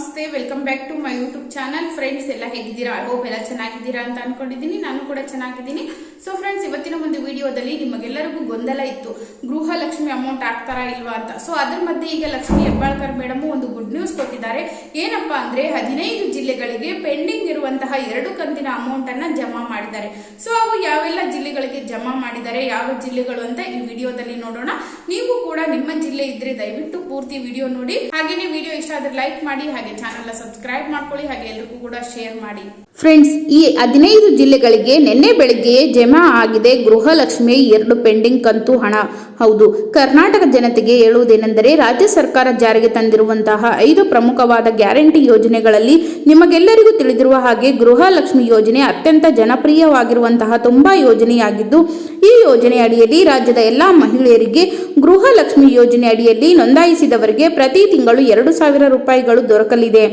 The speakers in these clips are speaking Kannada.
ನಮಸ್ತೆ welcome back to my YouTube channel friends ಎಲ್ಲ ಹೇಗಿದ್ದೀರಾ? ಐ ಹೋಪ್ ಎಲ್ಲ ಚೆನ್ನಾಗಿದ್ದೀರಾ ಅಂತ ಅನ್ಕೊಂಡಿದ್ದೀನಿ. ನಾನು ಕೂಡ ಚೆನ್ನಾಗಿದ್ದೀನಿ. ಸೊ ಫ್ರೆಂಡ್ಸ್ ಇವತ್ತಿನ ಒಂದು ವಿಡಿಯೋದಲ್ಲಿ ನಿಮಗೆಲ್ಲರಿಗೂ ಗೊಂದಲ ಇತ್ತು. ಗೃಹಲಕ್ಷ್ಮಿ ಅಮೌಂಟ್ ಆಗ್ತಾರಾ ಇಲ್ವಾ ಅಂತ. ಸೊ ಅದ್ರ ಮಧ್ಯೆ ಈಗ ಲಕ್ಷ್ಮಿ ಹೆಬ್ಬಾಳ್ಕರ್ ಮೇಡಮ್ ಒಂದು ಗುಡ್ ನ್ಯೂಸ್ ಕೊಟ್ಟಿದ್ದಾರೆ. ಏನಪ್ಪಾ ಅಂದ್ರೆ ಹದಿನೈದು ಜಿಲ್ಲೆಗಳಿಗೆ ಪೆಂಡಿಂಗ್ ಇರುವಂತಹ ಎರಡು ಕಂತಿನ ಅಮೌಂಟ್ ಅನ್ನ ಜಮಾ ಮಾಡಿದ್ದಾರೆ. ಸೊ ಅವು ಯಾವೆಲ್ಲ ಜಿಲ್ಲೆಗಳಿಗೆ ಜಮಾ ಮಾಡಿದ್ದಾರೆ ಯಾವ ಜಿಲ್ಲೆಗಳು ಅಂತ ಈ ವಿಡಿಯೋದಲ್ಲಿ ನೋಡೋಣ. ನೀವು ಕೂಡ ನಿಮ್ಮ ಜಿಲ್ಲೆ ಇದ್ರೆ ದಯವಿಟ್ಟು ಪೂರ್ತಿ ವಿಡಿಯೋ ನೋಡಿ. ಹಾಗೇನೆ ವಿಡಿಯೋ ಇಷ್ಟ ಆದ್ರೆ ಲೈಕ್ ಮಾಡಿ, ಹಾಗೆ ಚಾನೆಲ್ ಸಬ್ಸ್ಕ್ರೈಬ್ ಮಾಡ್ಕೊಳ್ಳಿ, ಹಾಗೆ ಎಲ್ರಿಗೂ ಕೂಡ ಶೇರ್ ಮಾಡಿ. ಫ್ರೆಂಡ್ಸ್ ಈ ಹದಿನೈದು ಜಿಲ್ಲೆಗಳಿಗೆ ನಿನ್ನೆ ಬೆಳಗ್ಗೆ ಜಮಾ ಆಗಿದೆ ಗೃಹಲಕ್ಷ್ಮಿ ಎರಡು ಪೆಂಡಿಂಗ್ ಕಂತು ಹಣ. ಹೌದು. ಕರ್ನಾಟಕ ಜನತೆಗೆ ಹೇಳುವುದೇನೆಂದರೆ ರಾಜ್ಯ ಸರ್ಕಾರ ಜಾರಿಗೆ ತಂದಿರುವಂತಹ ಐದು ಪ್ರಮುಖವಾದ ಗ್ಯಾರಂಟಿ ಯೋಜನೆಗಳಲ್ಲಿ ನಿಮಗೆಲ್ಲರಿಗೂ ತಿಳಿದಿರುವ ಹಾಗೆ ಗೃಹಲಕ್ಷ್ಮಿ ಯೋಜನೆ ಅತ್ಯಂತ ಜನಪ್ರಿಯವಾಗಿರುವಂತಹ ತುಂಬಾ ಯೋಜನೆಯಾಗಿದ್ದು, ಈ ಯೋಜನೆ ಅಡಿಯಲ್ಲಿ ರಾಜ್ಯದ ಎಲ್ಲಾ ಮಹಿಳೆಯರಿಗೆ ಗೃಹಲಕ್ಷ್ಮಿ ಯೋಜನೆ ಅಡಿಯಲ್ಲಿ ನೋಂದಾಯಿಸಿದವರಿಗೆ ಪ್ರತಿ ತಿಂಗಳು ಎರಡು ಸಾವಿರ ರೂಪಾಯಿಗಳು ದೊರಕಲಿದೆ.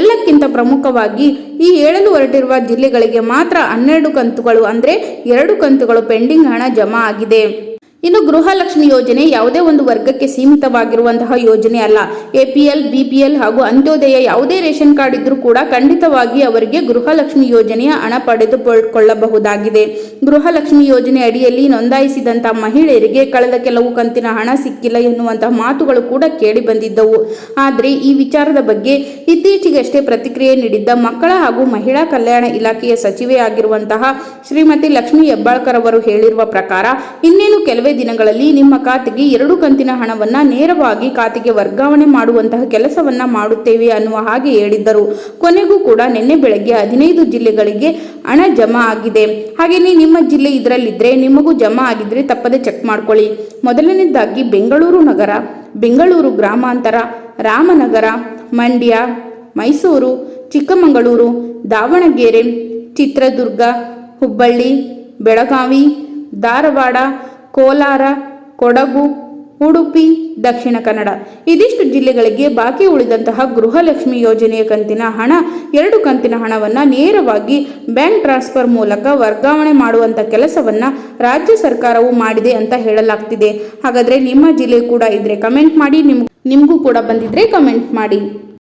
ಎಲ್ಲಕ್ಕಿಂತ ಪ್ರಮುಖವಾಗಿ ಈ ಹೇಳಲು ಹೊರಟಿರುವ ಜಿಲ್ಲೆಗಳಿಗೆ ಮಾತ್ರ ಹನ್ನೆರಡು ಕಂತುಗಳು ಅಂದರೆ ಎರಡು ಕಂತುಗಳು ಪೆಂಡಿಂಗ್ ಹಣ ಜಮಾ ಆಗಿದೆ. ಇನ್ನು ಗೃಹಲಕ್ಷ್ಮಿ ಯೋಜನೆ ಯಾವುದೇ ಒಂದು ವರ್ಗಕ್ಕೆ ಸೀಮಿತವಾಗಿರುವಂತಹ ಯೋಜನೆ ಅಲ್ಲ. ಎಪಿಎಲ್ ಬಿಪಿಎಲ್ ಹಾಗೂ ಅಂತ್ಯೋದಯ ಯಾವುದೇ ರೇಷನ್ ಕಾರ್ಡ್ ಇದ್ರೂ ಕೂಡ ಖಂಡಿತವಾಗಿ ಅವರಿಗೆ ಗೃಹಲಕ್ಷ್ಮಿ ಯೋಜನೆಯ ಹಣ ಪಡೆದುಕೊಳ್ಳಬಹುದಾಗಿದೆ. ಗೃಹಲಕ್ಷ್ಮಿ ಯೋಜನೆ ಅಡಿಯಲ್ಲಿ ನೋಂದಾಯಿಸಿದಂತಹ ಮಹಿಳೆಯರಿಗೆ ಕಳೆದ ಕೆಲವು ಕಂತಿನ ಹಣ ಸಿಕ್ಕಿಲ್ಲ ಎನ್ನುವಂತಹ ಮಾತುಗಳು ಕೂಡ ಕೇಳಿ ಬಂದಿದ್ದವು. ಆದರೆ ಈ ವಿಚಾರದ ಬಗ್ಗೆ ಇತ್ತೀಚೆಗಷ್ಟೇ ಪ್ರತಿಕ್ರಿಯೆ ನೀಡಿದ್ದ ಮಕ್ಕಳ ಹಾಗೂ ಮಹಿಳಾ ಕಲ್ಯಾಣ ಇಲಾಖೆಯ ಸಚಿವೆ ಆಗಿರುವಂತಹ ಶ್ರೀಮತಿ ಲಕ್ಷ್ಮಿ ಹೆಬ್ಬಾಳ್ಕರ್ ಅವರು ಹೇಳಿರುವ ಪ್ರಕಾರ, ಇನ್ನೇನು ಕೆಲವೇ ದಿನಗಳಲ್ಲಿ ನಿಮ್ಮ ಖಾತೆಗೆ ಎರಡು ಕಂತಿನ ಹಣವನ್ನ ನೇರವಾಗಿ ಖಾತೆಗೆ ವರ್ಗಾವಣೆ ಮಾಡುವಂತಹ ಕೆಲಸವನ್ನ ಮಾಡುತ್ತೇವೆ ಅನ್ನುವ ಹಾಗೆ ಹೇಳಿದ್ದರು. ಕೊನೆಗೂ ಕೂಡ ನಿನ್ನೆ ಬೆಳಗ್ಗೆ ಹದಿನೈದು ಜಿಲ್ಲೆಗಳಿಗೆ ಹಣ ಜಮಾ ಆಗಿದೆ. ಹಾಗೆಯೇ ನಿಮ್ಮ ಜಿಲ್ಲೆ ಇದರಲ್ಲಿದ್ದರೆ ನಿಮಗೂ ಜಮಾ ಆಗಿದ್ರೆ ತಪ್ಪದೆ ಚೆಕ್ ಮಾಡ್ಕೊಳ್ಳಿ. ಮೊದಲನೇದಾಗಿ ಬೆಂಗಳೂರು ನಗರ, ಬೆಂಗಳೂರು ಗ್ರಾಮಾಂತರ, ರಾಮನಗರ, ಮಂಡ್ಯ, ಮೈಸೂರು, ಚಿಕ್ಕಮಗಳೂರು, ದಾವಣಗೆರೆ, ಚಿತ್ರದುರ್ಗ, ಹುಬ್ಬಳ್ಳಿ, ಬೆಳಗಾವಿ, ಧಾರವಾಡ ಕೋಲಾರ, ಕೊಡಗು, ಉಡುಪಿ, ದಕ್ಷಿಣ ಕನ್ನಡ. ಇದಿಷ್ಟು ಜಿಲ್ಲೆಗಳಿಗೆ ಬಾಕಿ ಉಳಿದಂತಹ ಗೃಹಲಕ್ಷ್ಮಿ ಯೋಜನೆಯ ಕಂತಿನ ಹಣ, ಎರಡು ಕಂತಿನ ಹಣವನ್ನು ನೇರವಾಗಿ ಬ್ಯಾಂಕ್ ಟ್ರಾನ್ಸ್ಫರ್ ಮೂಲಕ ವರ್ಗಾವಣೆ ಮಾಡುವಂಥ ಕೆಲಸವನ್ನು ರಾಜ್ಯ ಸರ್ಕಾರವು ಮಾಡಿದೆ ಅಂತ ಹೇಳಲಾಗ್ತಿದೆ. ಹಾಗಾದರೆ ನಿಮ್ಮ ಜಿಲ್ಲೆ ಕೂಡ ಇದ್ರೆ ಕಮೆಂಟ್ ಮಾಡಿ, ನಿಮ್ ನಿಮಗೂ ಕೂಡ ಬಂದಿದ್ರೆ ಕಮೆಂಟ್ ಮಾಡಿ.